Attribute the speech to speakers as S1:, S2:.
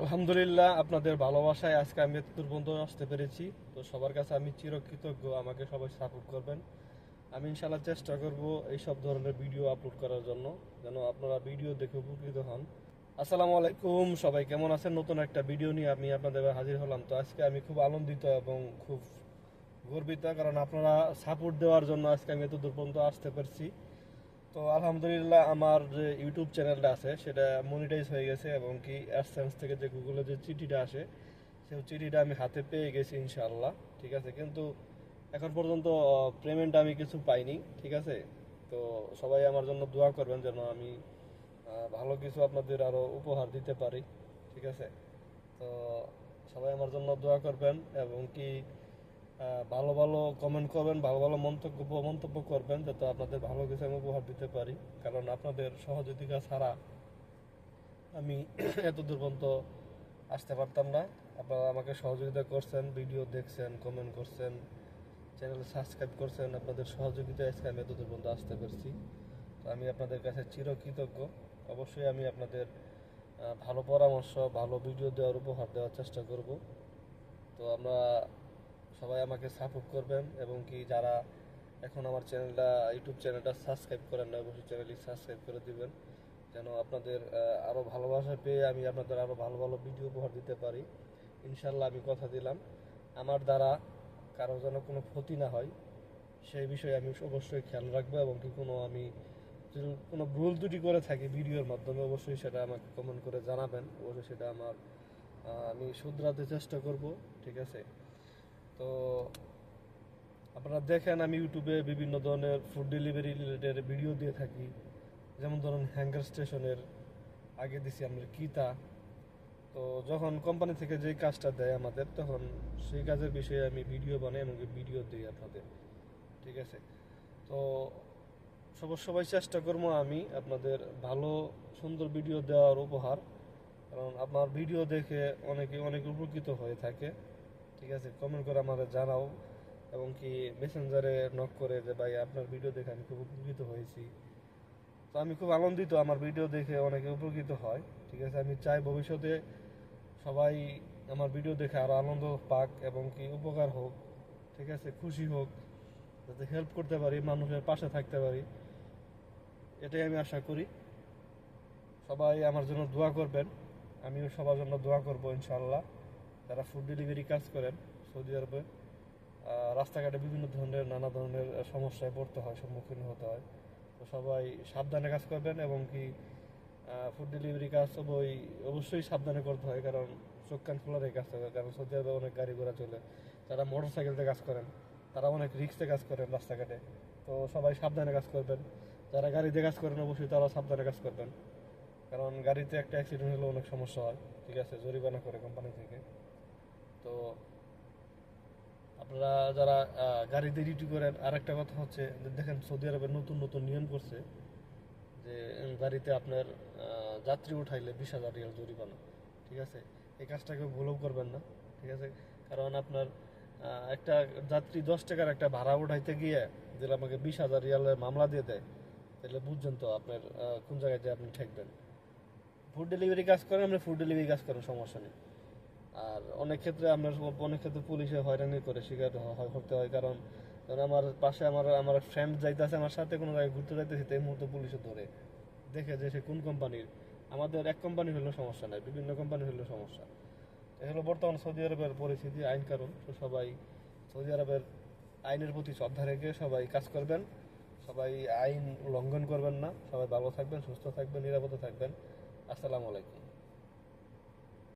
S1: আলহামদুলিল্লাহ, আপনাদের ভালোবাসায় আজকে আমি এতদূর পর্যন্ত আসতে পেরেছি। তো সবার কাছে আমি চিরকৃতজ্ঞ, আমাকে সবাই সাপোর্ট করবেন। আমি ইনশাল্লাহ চেষ্টা করব এই সব ধরনের ভিডিও আপলোড করার জন্য, যেন আপনারা ভিডিও দেখে উপকৃত হন। আসসালামু আলাইকুম, সবাই কেমন আছেন? নতুন একটা ভিডিও নিয়ে আমি আপনাদের হাজির হলাম। তো আজকে আমি খুব আনন্দিত এবং খুব গর্বিত, কারণ আপনারা সাপোর্ট দেওয়ার জন্য আজকে আমি এত দূর পর্যন্ত আসতে পারছি। তো আলহামদুলিল্লাহ আমার যে ইউটিউব চ্যানেলটা আছে, সেটা মনিটাইজ হয়ে গেছে এবং কি অ্যাডসেন্স থেকে যে গুগলে যে চিঠিটা আসে, সেই চিঠিটা আমি হাতে পেয়ে গেছি ইনশাআল্লাহ, ঠিক আছে? কিন্তু এখন পর্যন্ত পেমেন্ট আমি কিছু পাইনি, ঠিক আছে? তো সবাই আমার জন্য দোয়া করবেন যেন আমি ভালো কিছু আপনাদের আরও উপহার দিতে পারি, ঠিক আছে? তো সবাই আমার জন্য দোয়া করবেন এবং কি ভালো ভালো কমেন্ট করবেন, ভালো ভালো মন্তব্য মন্তব্য করবেন যাতে আপনাদের ভালো কিছু আমি উপহার দিতে পারি। কারণ আপনাদের সহযোগিতা ছাড়া আমি এত দূর পর্যন্ত আসতে পারতাম না। আপনারা আমাকে সহযোগিতা করছেন ভিডিও দেখছেন কমেন্ট করছেন চ্যানেল সাবস্ক্রাইব করছেন, আপনাদের সহযোগিতা আজকে আমি এত দূর পর্যন্ত আসতে পারছি। তো আমি আপনাদের কাছে চিরকৃতজ্ঞ। অবশ্যই আমি আপনাদের ভালো পরামর্শ, ভালো ভিডিও দেওয়ার উপহার দেওয়ার চেষ্টা করব। তো আমরা সবাই আমাকে সাপোর্ট করবেন এবং কি যারা এখন আমার চ্যানেলটা ইউটিউব চ্যানেলটা সাবস্ক্রাইব করেন না অবশ্যই চ্যানেলটি সাবস্ক্রাইব করে দিবেন। যেন আপনাদের আরও ভালোবাসা পেয়ে আমি আপনাদের আরও ভালো ভালো ভিডিও উপহার দিতে পারি। ইনশাল্লাহ আমি কথা দিলাম। আমার দ্বারা কারও যেন কোনো ক্ষতি না হয়, সেই বিষয়ে আমি অবশ্যই খেয়াল রাখব এবং কি কোনো আমি যদি কোনো ভুল ত্রুটি করে থাকি ভিডিওর মাধ্যমে, অবশ্যই সেটা আমাকে কমেন্ট করে জানাবেন। অবশ্যই সেটা আমার আমি শুধরাতে চেষ্টা করব, ঠিক আছে? তো আপনারা দেখেন আমি ইউটিউবে বিভিন্ন ধরনের ফুড ডেলিভারি রিলেটেড ভিডিও দিয়ে থাকি। যেমন ধরুন হ্যাঙ্গার স্টেশনের আগে দিছি আমরা কিতা। তো যখন কোম্পানি থেকে যে কাজটা দেয় আমাদের, তখন সেই কাজের বিষয়ে আমি ভিডিও বানাই এবং ভিডিও দিই আপনাদের। ঠিক আছে? তো সব সবাই চেষ্টা করব আমি আপনাদের ভালো, সুন্দর ভিডিও দেওয়ার উপহার। কারণ আপনার ভিডিও দেখে অনেকে অনেক উপকৃত হয়ে থাকে। ঠিক আছে কমেন্ট করে আমাদের জানাও এবং কি মেসেঞ্জারে নক করে যে, ভাই, আপনার ভিডিও দেখে আমি খুব উপকৃত হয়েছি। তো আমি খুব আনন্দিত, আমার ভিডিও দেখে অনেকে উপকৃত হয়, ঠিক আছে? আমি চাই ভবিষ্যতে সবাই আমার ভিডিও দেখে আরও আনন্দ পাক এবং কি উপকার হোক, ঠিক আছে? খুশি হোক, যাতে হেল্প করতে পারি, মানুষের পাশে থাকতে পারি। এটাই আমি আশা করি। সবাই আমার জন্য দোয়া করবেন, আমিও সবার জন্য দোয়া করব, ইনশাআল্লাহ। যারা ফুড ডেলিভারি কাজ করেন, সৌদি আরবে রাস্তাঘাটে বিভিন্ন ধরনের, নানা ধরনের সমস্যায় পড়তে হয়, সম্মুখীন হতে হয়। তো সবাই সাবধানে কাজ করবেন এবং কি ফুড ডেলিভারি কাজ সবই অবশ্যই সাবধানে করতে হয়, কারণ চোখ কান খোলা রেখে কাজ করতে কারণ সৌদি আরবে অনেক গাড়ি ঘোড়া চলে, যারা মোটর সাইকেলতে কাজ করেন, তারা অনেক রিক্সে কাজ করেন রাস্তাঘাটে। তো সবাই সাবধানে কাজ করবেন। যারা গাড়িতে কাজ করেন, অবশ্যই তারা সাবধানে কাজ করবেন। কারণ গাড়িতে একটা অ্যাক্সিডেন্ট হলে অনেক সমস্যা হয়, ঠিক আছে? জরিমানা করে কোম্পানি থেকে। তো আপনারা যারা গাড়িতে ডিউটি করেন আর একটা কথা হচ্ছে, দেখেন সৌদি আরবে নতুন নতুন নিয়ম করছে যে, গাড়িতে আপনার যাত্রী উঠাইলে বিশ হাজার রিয়াল জরিমানা, ঠিক আছে? এই কাজটা কেউ ভুলেও করবেন না, ঠিক আছে? কারণ আপনার একটা যাত্রী দশ টাকার একটা ভাড়া উঠাইতে গিয়ে যদি আমাকে বিশ হাজার রিয়ালের মামলা দিয়ে দেয়, তাহলে বুঝছেন তো আপনার কোন জায়গায় যে আপনি ঠেকবেন। ফুড ডেলিভারি কাজ করেন, আপনি ফুড ডেলিভারি কাজ করেন, সমস্যা নেই। আর অনেক ক্ষেত্রে আপনার অনেক ক্ষেত্রে পুলিশে হয়রানি করে শিকার হ- হয়- কারণ আমার পাশে আমার আমার ফ্রেন্ড যাইতেছে, আমার সাথে কোনো জায়গায় ঘুরতে যাইতেছি, তো এই মুহূর্তে পুলিশে ধরে। দেখে যে সে কোন কোম্পানির আমাদের এক কোম্পানি হলেও সমস্যা নাই, বিভিন্ন কোম্পানি হলেও সমস্যা। এ হলো বর্তমান সৌদি আরবের পরিস্থিতি, আইন কারণ। তো সবাই সৌদি আরবের আইনের প্রতি শ্রদ্ধা রেখে সবাই কাজ করবেন। সবাই আইন লঙ্ঘন করবেন না। সবাই ভালো থাকবেন, সুস্থ থাকবেন, নিরাপদে থাকবেন। আসসালামু আলাইকুম।